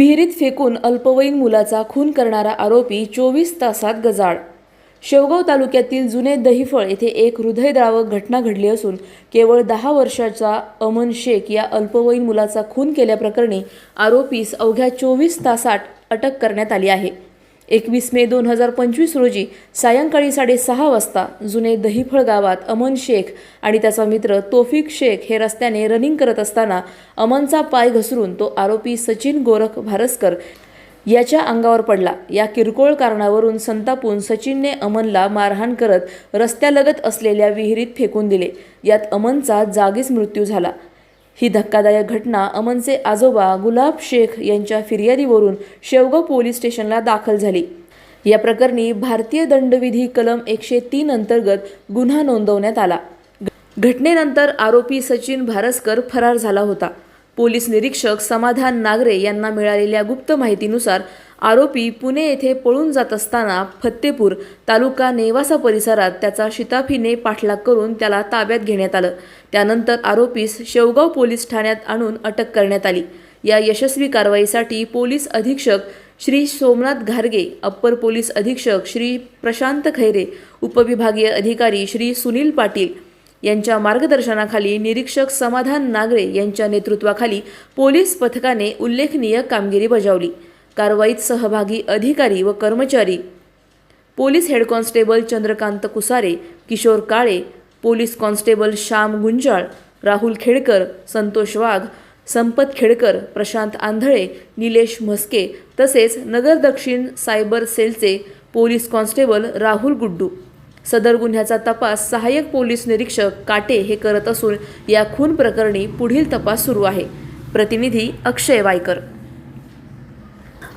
विहिरीत फेकून अल्पवयीन मुलाचा खून करणारा आरोपी चोवीस तासात गजाळ शेवगाव तालुक्यातील जुने दहिफळ येथे एक हृदयद्रावक घटना घडली असून केवळ दहा वर्षाचा अमन शेख या अल्पवयीन मुलाचा खून केल्याप्रकरणी आरोपीस अवघ्या चोवीस तासात अटक करण्यात आली आहे. एकवीस मे दोन हजार पंचवीस रोजी सायंकाळी साडेसहा वाजता जुने दहिफळ गावात अमन शेख आणि त्याचा मित्र तोफिक शेख हे रस्त्याने रनिंग करत असताना अमनचा पाय घसरून तो आरोपी सचिन गोरख भारसकर याच्या अंगावर पडला. या किरकोळ कारणावरून संतापून सचिनने अमनला मारहाण करत रस्त्यालगत असलेल्या विहिरीत फेकून दिले. यात अमनचा जागीच मृत्यू झाला. ही धक्कादायक घटना अमनचे आजोबा गुलाब शेख यांच्या फिर्यादीवरून शेवगाव पोलीस स्टेशनला दाखल झाली. या प्रकरणी भारतीय दंडविधी कलम एकशे तीन अंतर्गत गुन्हा नोंदवण्यात आला. घटनेनंतर आरोपी सचिन भारसकर फरार झाला होता. पोलीस निरीक्षक समाधान नागरे यांना मिळालेल्या गुप्त माहितीनुसार आरोपी पुणे येथे पळून जात असताना फत्तेपूर तालुका नेवासा परिसरात त्याचा शिताफीने पाठलाग करून त्याला ताब्यात घेण्यात आलं. त्यानंतर आरोपीस शेवगाव पोलीस ठाण्यात आणून अटक करण्यात आली. या यशस्वी कारवाईसाठी पोलीस अधीक्षक श्री सोमनाथ घारगे अप्पर पोलीस अधीक्षक श्री प्रशांत खैरे उपविभागीय अधिकारी श्री सुनील पाटील यांच्या मार्गदर्शनाखाली निरीक्षक समाधान नागरे यांच्या नेतृत्वाखाली पोलीस पथकाने उल्लेखनीय कामगिरी बजावली. कारवाईत सहभागी अधिकारी व कर्मचारी. Police head constable Chandrakant Kusare Kishor Kale police constable Shyam Gunjal Rahul Khedkar Santosh Wagh Sampat Khedkar Prashant Andhale Nilesh Mhaske तसेच नगर दक्षिण सायबर सेलचे पोलीस कॉन्स्टेबल राहुल गुड्डू. सदर गुन्ह्याचा तपास सहाय्यक पोलीस निरीक्षक काटे हे करत असून या खून प्रकरणी पुढील तपास सुरू आहे. प्रतिनिधी अक्षय वायकर.